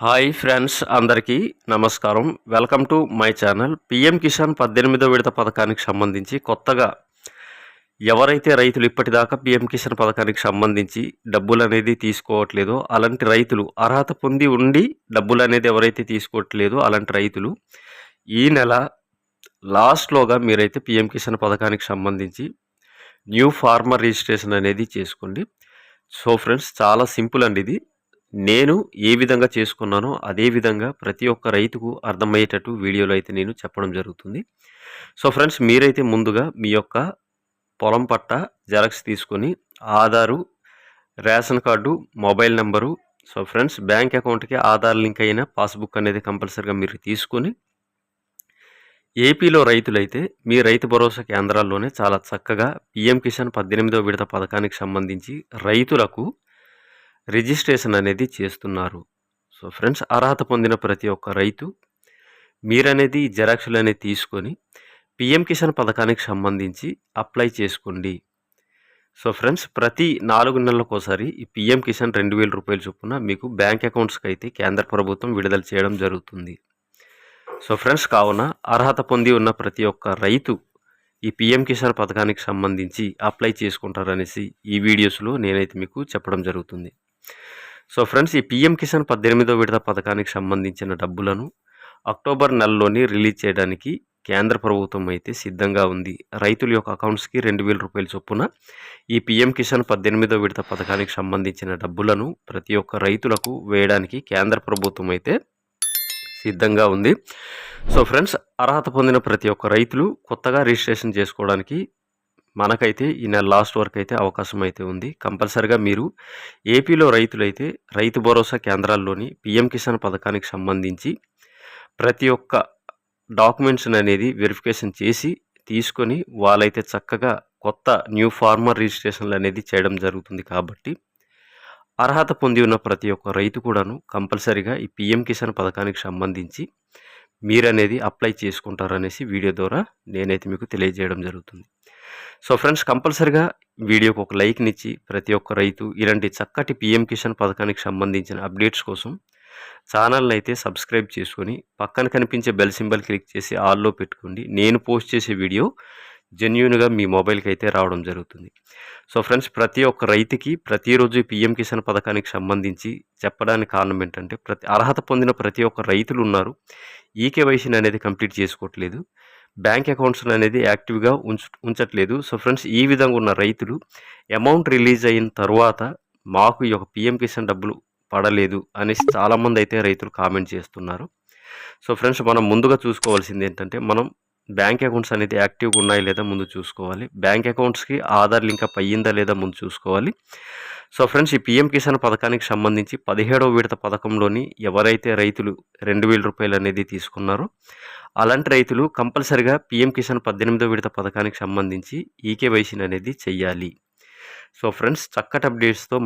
Hi friends అందరికీ నమస్కారం. Welcome to my channel. PM Kisan పద్దెనిమిదో విడత పథకానికి సంబంధించి కొత్తగా ఎవరైతే రైతులు ఇప్పటిదాకా పిఎం కిసాన్ పథకానికి సంబంధించి డబ్బులు అనేది తీసుకోవట్లేదో అలాంటి రైతులు అర్హత పొంది ఉండి డబ్బులు అనేది ఎవరైతే తీసుకోవట్లేదో అలాంటి రైతులు ఈ నెల లాస్ట్లోగా మీరైతే పిఎం కిసాన్ పథకానికి సంబంధించి న్యూ ఫార్మర్ రిజిస్ట్రేషన్ అనేది చేసుకోండి. సో ఫ్రెండ్స్ చాలా సింపుల్ అండి ఇది. నేను ఏ విధంగా చేసుకున్నానో అదే విధంగా ప్రతి ఒక్క రైతుకు అర్థమయ్యేటట్టు వీడియోలో అయితే నేను చెప్పడం జరుగుతుంది. సో ఫ్రెండ్స్ మీరైతే ముందుగా మీ యొక్క పొలం పట్ట జెరాక్స్ తీసుకొని Aadhaar ration card mobile number so friends bank అకౌంట్కి ఆధార్ లింక్ అయిన పాస్బుక్ అనేది కంపల్సరీగా మీరు తీసుకొని ఏపీలో రైతులైతే మీ రైతు భరోసా కేంద్రాల్లోనే చాలా చక్కగా పిఎం కిసాన్ పద్దెనిమిదో విడత పథకానికి సంబంధించి రైతులకు రిజిస్ట్రేషన్ అనేది చేస్తున్నారు. సో ఫ్రెండ్స్ అర్హత పొందిన ప్రతి ఒక్క రైతు మీరనేది జెరాక్స్లు అనేది తీసుకొని పిఎం కిసాన్ పథకానికి సంబంధించి అప్లై చేసుకోండి. సో ఫ్రెండ్స్ ప్రతి నాలుగు నెలలకోసారి ఈ పిఎం కిసాన్ రెండు వేల రూపాయల చొప్పున మీకు బ్యాంక్ అకౌంట్స్కి అయితే కేంద్ర ప్రభుత్వం విడుదల చేయడం జరుగుతుంది. సో ఫ్రెండ్స్ కావున అర్హత పొంది ఉన్న ప్రతి ఒక్క రైతు ఈ పిఎం కిసాన్ పథకానికి సంబంధించి అప్లై చేసుకుంటారనేసి ఈ వీడియోస్లో నేనైతే మీకు చెప్పడం జరుగుతుంది. సో ఫ్రెండ్స్ ఈ పిఎం కిసాన్ పద్దెనిమిదో విడత పథకానికి సంబంధించిన డబ్బులను అక్టోబర్ నెలలోని రిలీజ్ చేయడానికి కేంద్ర ప్రభుత్వం అయితే సిద్ధంగా ఉంది. రైతుల యొక్క అకౌంట్స్కి రెండు వేల రూపాయల చొప్పున ఈ పిఎం కిసాన్ పద్దెనిమిదో విడత పథకానికి సంబంధించిన డబ్బులను ప్రతి ఒక్క రైతులకు వేయడానికి కేంద్ర ప్రభుత్వం అయితే సిద్ధంగా ఉంది. సో ఫ్రెండ్స్ అర్హత పొందిన ప్రతి ఒక్క రైతులు కొత్తగా రిజిస్ట్రేషన్ చేసుకోవడానికి మనకైతే ఈ నెల లాస్ట్ వరకు అయితే అవకాశం అయితే ఉంది. కంపల్సరిగా మీరు ఏపీలో రైతులైతే రైతు భరోసా కేంద్రాల్లోని పిఎం కిసాన్ పథకానికి సంబంధించి ప్రతి ఒక్క డాక్యుమెంట్స్ అనేది వెరిఫికేషన్ చేసి తీసుకొని వాళ్ళైతే చక్కగా కొత్త న్యూ ఫార్మర్ రిజిస్ట్రేషన్లు అనేది చేయడం జరుగుతుంది కాబట్టి అర్హత పొంది ఉన్న ప్రతి ఒక్క రైతు కూడాను కంపల్సరిగా ఈ పిఎం కిసాన్ పథకానికి సంబంధించి మీరనేది అప్లై చేసుకుంటారనేసి వీడియో ద్వారా నేనైతే మీకు తెలియజేయడం జరుగుతుంది. సో ఫ్రెండ్స్ కంపల్సరిగా వీడియోకి ఒక లైక్నిచ్చి ప్రతి ఒక్క రైతు ఇలాంటి చక్కటి పిఎం కిసాన్ పథకానికి సంబంధించిన అప్డేట్స్ కోసం ఛానల్ని అయితే సబ్స్క్రైబ్ చేసుకొని పక్కన కనిపించే బెల్ సింబల్ క్లిక్ చేసి ఆల్లో పెట్టుకోండి. నేను పోస్ట్ చేసే వీడియో జెన్యున్గా మీ మొబైల్కి అయితే రావడం జరుగుతుంది. సో ఫ్రెండ్స్ ప్రతి ఒక్క రైతుకి ప్రతిరోజు పిఎం కిసాన్ పథకానికి సంబంధించి చెప్పడానికి కారణం ఏంటంటే ప్రతి అర్హత పొందిన ప్రతి ఒక్క రైతులు ఉన్నారు. ఈకేవైసీని అనేది కంప్లీట్ చేసుకోవట్లేదు. బ్యాంక్ అకౌంట్స్ అనేది యాక్టివ్గా ఉంచు ఉంచట్లేదు. సో ఫ్రెండ్స్ ఈ విధంగా ఉన్న రైతులు అమౌంట్ రిలీజ్ అయిన తర్వాత మాకు ఈ యొక్క పిఎం కిసాన్ డబ్బులు పడలేదు అనేసి చాలామంది అయితే రైతులు కామెంట్ చేస్తున్నారు. సో ఫ్రెండ్స్ మనం ముందుగా చూసుకోవాల్సింది ఏంటంటే మనం బ్యాంక్ అకౌంట్స్ అనేది యాక్టివ్గా ఉన్నాయా లేదా ముందు చూసుకోవాలి. బ్యాంక్ అకౌంట్స్కి ఆధార్ లింక్ అప్ అయ్యిందా లేదా ముందు చూసుకోవాలి. సో ఫ్రెండ్స్ ఈ పిఎం కిసాన్ పథకానికి సంబంధించి పదిహేడవ విడత పథకంలోని ఎవరైతే రైతులు రెండు వేల రూపాయలు అనేది తీసుకున్నారో అలాంటి రైతులు కంపల్సరిగా పిఎం కిసాన్ పద్దెనిమిదో విడత పథకానికి సంబంధించి ఈకేవైసీని అనేది చెయ్యాలి. సో ఫ్రెండ్స్ చక్కటి అప్డేట్స్తో